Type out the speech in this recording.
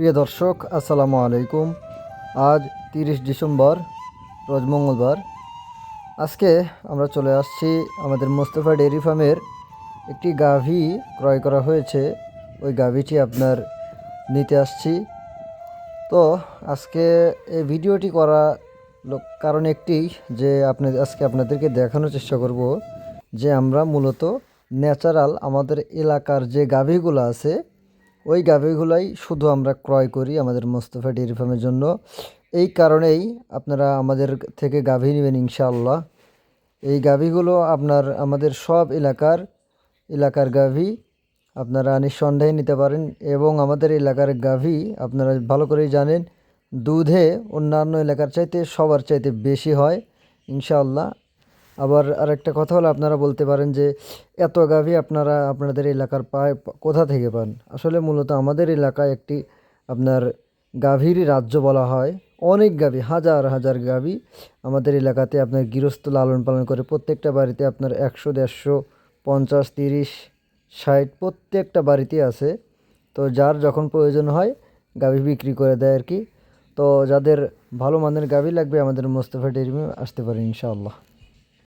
প্রিয় দর্শক, আসসালামু আলাইকুম। আজ তিরিশ ডিসেম্বর, রোজ মঙ্গলবার। আজকে আমরা চলে আসছি আমাদের মোস্তফা ডেয়ারি ফার্মের একটি গাভী ক্রয় করা হয়েছে। ওই গাভীটি আপনার নিতে আসছি। তো আজকে এই ভিডিওটি করা কারণ একটি যে আপনি আজকে আপনাদেরকে দেখানোর চেষ্টা করব যে আমরা মূলত ন্যাচারাল আমাদের এলাকার যে গাভীগুলো আছে ওই গাভীগুলাই শুধু আমরা ক্রয় করি আমাদের মোস্তফা ডেয়ারি ফার্মের জন্য। এই কারণেই আপনারা আমাদের থেকে গাভী নেবেন ইনশাআল্লাহ। এই গাভীগুলো আপনার আমাদের সব এলাকার এলাকার গাভী আপনারা নিঃসন্দেহে নিতে পারেন এবং আমাদের এলাকার গাভী আপনারা ভালো করেই জানেন, দুধে অন্যান্য এলাকার চাইতে সবার চাইতে বেশি হয়। ইনশাআল্লাহ আবার আরেকটা কথা হলো, আপনারা বলতে পারেন যে এত গাভী আপনারা আপনাদের এলাকার পায়, কোথা থেকে পান? আসলে মূলত আমাদের এলাকায় একটি আপনার গাভীর রাজ্য বলা হয়। অনেক গাভী, হাজার হাজার গাভী আমাদের এলাকাতে আপনার গৃহস্থ লালন পালন করে। প্রত্যেকটা বাড়িতে আপনার একশো, দেড়শো, পঞ্চাশ, তিরিশ, ষাট প্রত্যেকটা বাড়িতে আছে। তো যার যখন প্রয়োজন হয় গাভী বিক্রি করে দেয় আর কি। তো যাদের ভালো মানের গাভী লাগবে আমাদের মোস্তফা ডেয়ারি আসতে পারে ইনশাআল্লাহ।